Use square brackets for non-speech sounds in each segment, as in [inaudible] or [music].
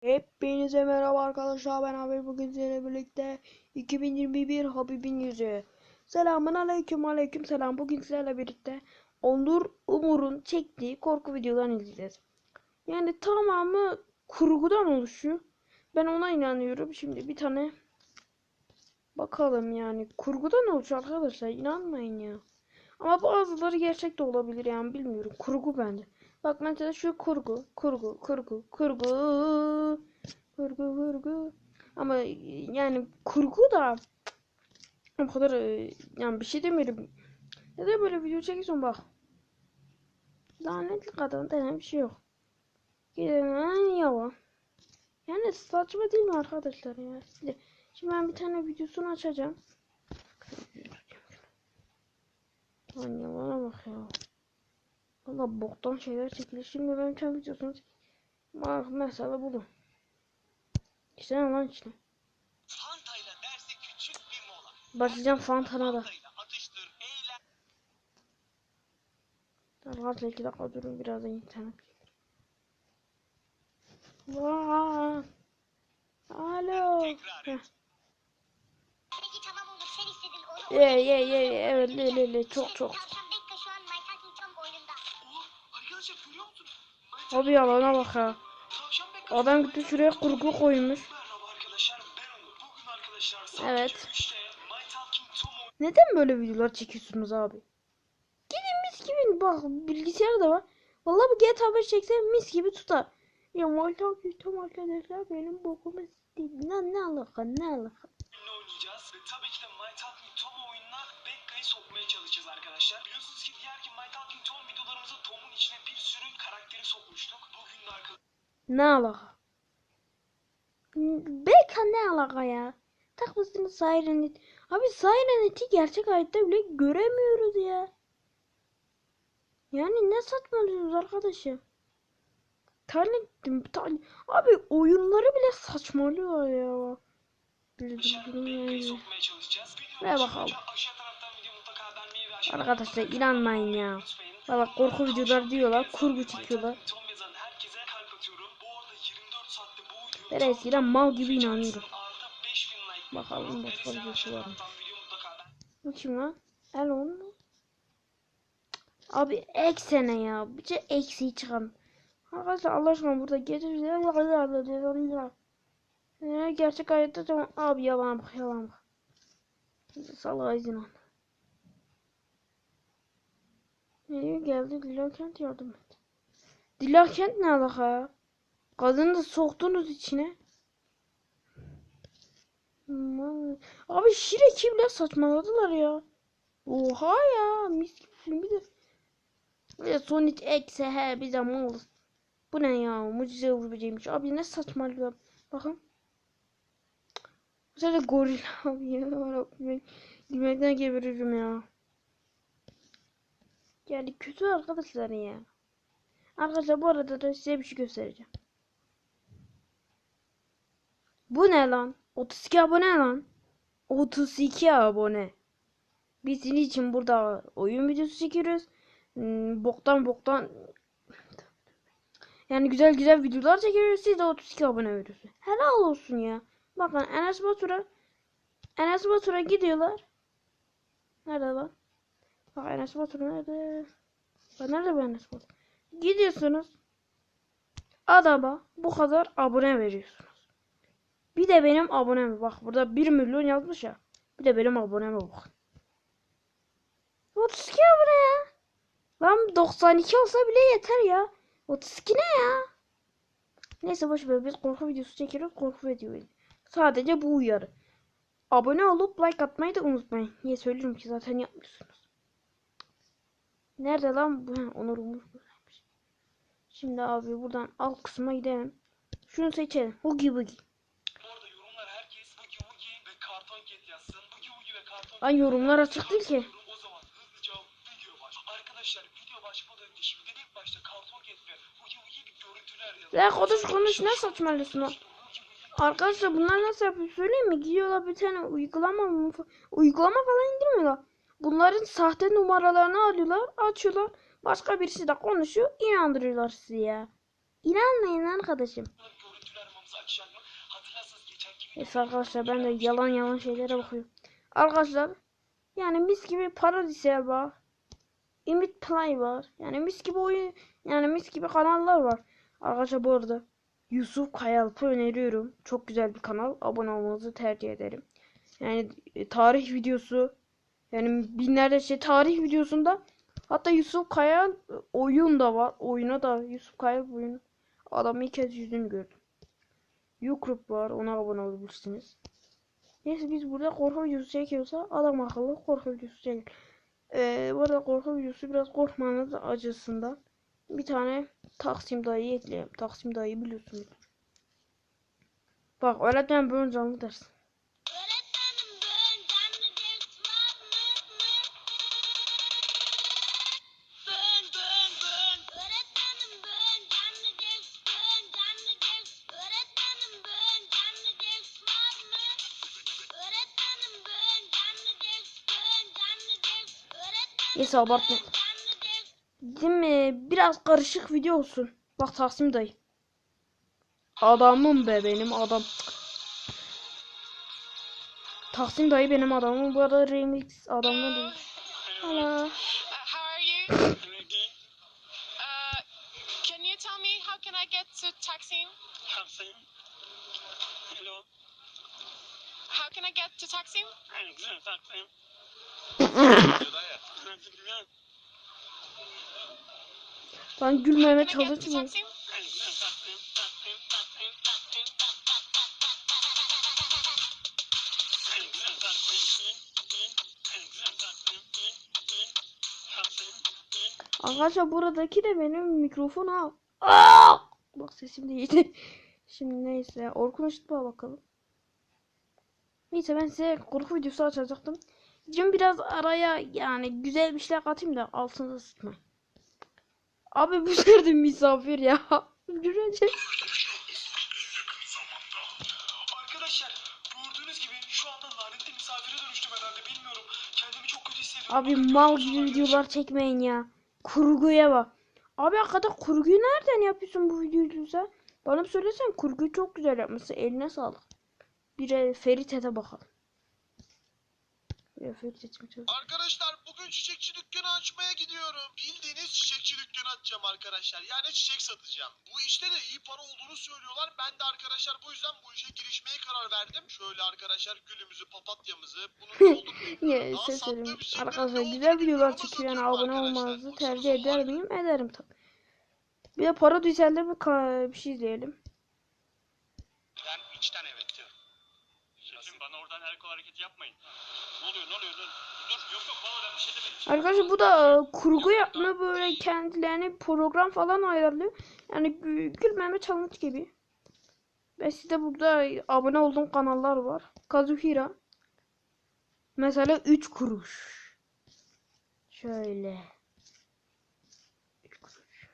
Hepinize merhaba arkadaşlar ben abi bugün sizinle birlikte 2021 Habibin yüzü. Selamun aleyküm aleyküm selam bugün sizlerle birlikte Onur Umur'un çektiği korku videolarını izleyeceğiz. Yani tamamı kurgudan oluşuyor. Ben ona inanıyorum. Şimdi bir tane bakalım yani kurgudan oluşuyor arkadaşlar inanmayın ya. Ama bazıları gerçek de olabilir yani bilmiyorum. Kurgu bence. Bak mesela şu kurgu, kurgu, kurgu, kurgu, kurgu, kurgu. Ama yani kurgu da o kadar e, yani bir şey demiyorum. Neden böyle video çekiyorsun bak. Lanetli kadın denen bir şey yok. Giden yalan. Yani saçma değil mi arkadaşlar ya? Şimdi ben bir tane videosunu açacağım. Lan yalana bak ya. Valla boktan şeyler çekilir. Şimdi ben kendi videosunu Bak mesela bunu. İşte ne lan işte. Fanta'yla dersi küçük bir mola. Başlayacağım Fantana da. Fanta'yla atıştır, eğlen. Arkadaşlar iki dakika durun birazdan internet. Vaa. Alo. Tekrar tamam ye ye ye. evet le le le çok çok. Abi yalana bak ha. Adam gitti şuraya kurgu koymuş. Evet. 3'te My Talking Tom oyunu Neden böyle videolar çekiyorsunuz abi? Gidin mis gibi bak bilgisayar da var. Vallahi bu GTA 5 çeksem mis gibi tutar. Ya vallahi gittim arkadaşlar benim bokumu sikti. Ne ne alaka ne alaka. Sokmaya çalışacağız arkadaşlar. Biliyorsunuz ki diğerki My Talking Tom videolarımızda Tom'un içine bir sürü karakteri sokmuştuk. Bugün de arkadaşlar Ne alaka? Beka ne alaka ya? Takmışsınız Sirenit. Abi Sirenit'i gerçek hayatta bile göremiyoruz ya. Yani ne saçmalıyorsunuz arkadaşım? Talent, talent. Abi oyunları bile saçmalıyor ya. Bildim. Ver Videomuzu bakalım. Arkadaşlar inanmayın ya. Bak korku videoları diyorlar, kurgu çekiyorlar. Tom yazan herkese kalp atıyorum. Bu arada 24 saatte bu videoyu Ben eskiden mal gibi inanıyorum. Artı 5000 like Bakalım başka videosu var mı? Bu kim lan? Elon mu? Abi eksene ya. Bir şey eksiği çıkan. Arkadaşlar Allah aşkına burada ee, gerçek hayatta tamam. Abi yalan bak yalan bak. Salağa izin diyor geldi Dilakent yardım et. Dilakent ne alaka? Kadını da soktunuz içine. Abi Şire kimle saçmaladılar ya. Oha ya mis gibi bir de. Ve Sonic X'e he bize malız. Bu ne ya mucize vuracakmış. Abi ne saçmalıyor. Bakın. Mesela goril [laughs] abi ya. Gülmekten geberirim ya. Yani kötü arkadaşlar ya. Arkadaşlar bu arada da size bir şey göstereceğim. Bu ne lan? 32 abone lan. 32 abone. Biz senin için burada oyun videosu çekiyoruz. Hmm, boktan boktan yani güzel güzel videolar çekiyoruz. Siz de 32 abone veriyorsunuz. Helal olsun ya. Bakın Enes Batur'a Enes Batur'a gidiyorlar. Nerede lan? Enes Batur nerede? Bak nerede bu Enes Batur? Gidiyorsunuz. Adama bu kadar abone veriyorsunuz. Bir de benim aboneme bak burada 1 milyon yazmış ya. Bir de benim aboneme bak. 32 abone ya. Lan 92 olsa bile yeter ya. 32 ne ya? Neyse boş ver biz korku videosu çekiyoruz korku videoyu. Sadece bu uyarı. Abone olup like atmayı da unutmayın. Niye söylüyorum ki zaten yapmıyorsunuz. Nerede lan bu? Onur Umur buradaymış. Şimdi abi buradan alt kısma gidelim. Şunu seçelim. Hugi Bugi. Bu arada yorumlar açık değil ki. O. Ya konuş konuş ne saçmalıyorsun lan? Arkadaşlar bunlar nasıl yapıyor söyleyeyim mi? Gidiyorlar bir tane uygulama mı? Uygulama falan indirmiyorlar. Bunların sahte numaralarını alıyorlar, açıyorlar. Başka birisi de konuşuyor, inandırıyorlar sizi ya. İnanmayın arkadaşım. Neyse arkadaşlar ben de yalan yalan şeylere bakıyorum. Arkadaşlar yani mis gibi paradisel var. Imit Play var. Yani mis gibi oyun yani mis gibi kanallar var. Arkadaşlar bu arada Yusuf Kayalp'ı öneriyorum. Çok güzel bir kanal. Abone olmanızı tercih ederim. Yani e, tarih videosu yani binlerce şey tarih videosunda hatta Yusuf Kayal e, oyun da var. Oyuna da Yusuf Kayal oyun. Adamı ilk kez yüzünü gördüm. Yukrup var. Ona abone olabilirsiniz. Neyse biz burada korku videosu çekiyorsa adam akıllı korku videosu çekin. Ee, bu arada korku videosu biraz korkmanız acısından. Bir tane Taksim dayı ekleyelim. Taksim dayı biliyorsunuz. Bak öğretmen böyle canlı ders. Neyse abartma. Değil mi? Biraz karışık video olsun. Bak Taksim dayı. Adamım be benim adam. Taksim dayı benim adamım. Bu arada remix you tell me how can I get to Taksim? Taksim. [laughs] Lan gülmeme. Taksim? Arkadaşlar buradaki de benim mikrofon ha. Aa! Bak sesim de iyiydi. [laughs] Şimdi neyse Orkun Işıtma bakalım. Neyse ben size korku videosu açacaktım. Şimdi biraz araya yani güzel bir şeyler katayım da altını ısıtma. Abi bu nerede misafir ya? [laughs] Hissediyorum. Abi mal gibi videolar çekmeyin ya. Kurguya bak. Abi hakikaten kurguyu nereden yapıyorsun bu videoyu sen? Bana bir söylesen kurguyu çok güzel yapmışsın. Eline sağlık. Bir de Ferit Ete bakalım. Arkadaşlar bugün çiçekçi dükkanı açmaya gidiyorum. Bildiğiniz çiçekçi dükkanı açacağım arkadaşlar. Yani çiçek satacağım. Bu işte de iyi para olduğunu söylüyorlar. Ben de arkadaşlar bu yüzden bu işe girişmeye karar verdim. Şöyle arkadaşlar gülümüzü, papatyamızı, bunun ne olduğunu bilmiyorum. Ya Daha sattığım çiçeklerin Arkadaşlar güzel videolar satıyorum abone olmanızı tercih eder miyim? Ederim tabii. Bir de para düzelde bir, bir şey izleyelim. Ben içten evet diyorum. Şefim bana oradan el kol hareketi yapmayın. Arkadaşlar bu da e, kurgu yapma böyle kendilerine program falan ayarlıyor. Yani gü- gülmeme challenge gibi. Ve size burada abone olduğum kanallar var. Kazuhira. Mesela 3 kuruş. Şöyle. 3 kuruş.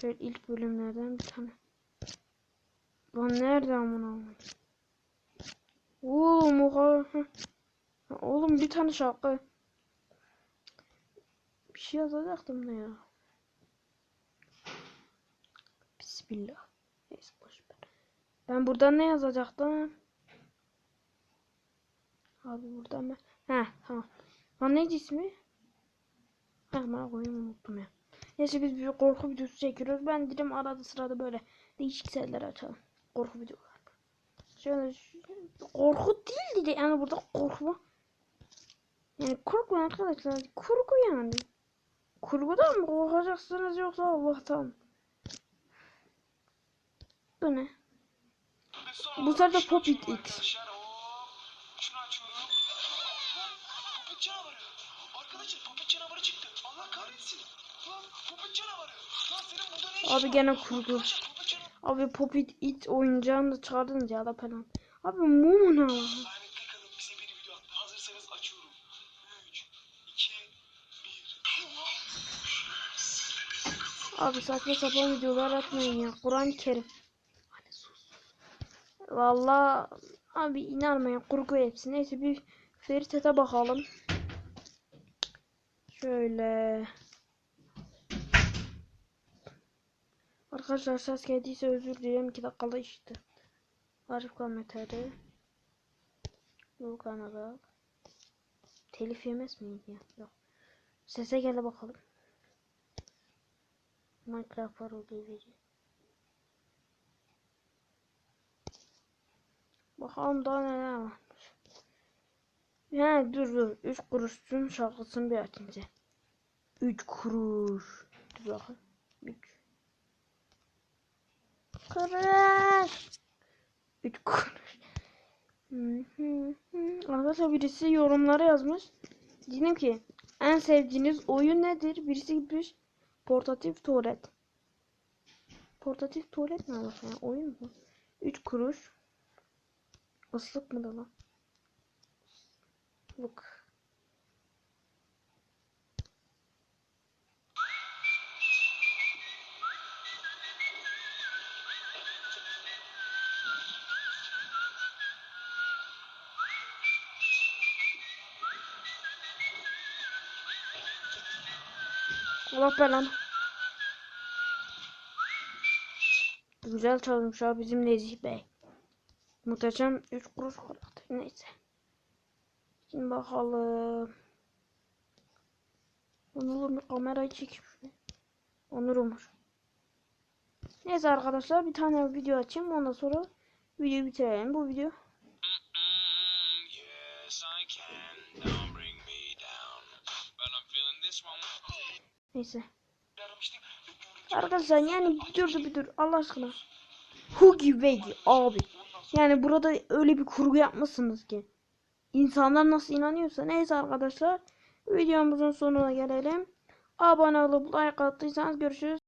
Şöyle ilk bölümlerden bir tane. Lan nerede amına koyayım? Oğlum oha. Oğlum bir tane şarkı. Bir şey yazacaktım da ya. Bismillah. Neyse boş ver. Ben buradan ne yazacaktım? Abi buradan ben. He tamam. Lan neydi ismi? Ha bana koyayım unuttum ya. Neyse biz bir korku videosu çekiyoruz. Ben dedim arada sırada böyle değişik şeyler açalım. Korku videolar. Şu- korku değildi de yani burada korkma. Yani korkmayın arkadaşlar. Kurgu yani. Kurgudan mı korkacaksınız yoksa Allah'tan? Bu ne? Bu sefer Pop It It. Arkadaşlar popit canavarı çıktı. Allah kahretsin. Popit Abi var? gene popit canavarı. Abi Pop It oyuncağını da çıkardınız ya da falan. Abi mum ne? Lanetli kadın bize bir video attı. Hazırsanız açıyorum. 3, 2, 1. Abi saçma sapan videolar atmayın ya. Kur'an-ı Kerim. Valla abi inanmayın kurgu hepsi. Neyse bir Ferit'e bakalım. Şöyle. Arkadaşlar ses geldiyse özür dilerim. 2 dakikada işte. Arif Kameteri. Volkan Arak. Telif yemez miydi ya? Yok. Sese gele bakalım. Minecraft parodi video. Bakalım daha neler varmış. He dur dur. 3 kuruşun şarkısını bir size. 3 kuruş. Dur bakın. 3 kuruş. 3 kuruş. Arkadaşlar birisi yorumlara yazmış. Dedim ki en sevdiğiniz oyun nedir? Birisi gitmiş portatif tuvalet. Portatif tuvalet ne alaka ya? Oyun mu? 3 kuruş. Islık mı da lan? Look. Allah belanı. Güzel çalmış abi bizim Nezih Bey. Muhteşem 3 kuruş kullandı. Neyse. Şimdi bakalım. Onur bir kamerayı şuraya. Onur Umur. Neyse arkadaşlar bir tane video açayım. Ondan sonra videoyu bitirelim. Bu video this one. Neyse. Arkadaşlar yani bir dur bir dur Allah aşkına. Hugi Wegi abi. Yani burada öyle bir kurgu yapmışsınız ki. İnsanlar nasıl inanıyorsa. Neyse arkadaşlar. Videomuzun sonuna gelelim. Abone olup like attıysanız görüşürüz.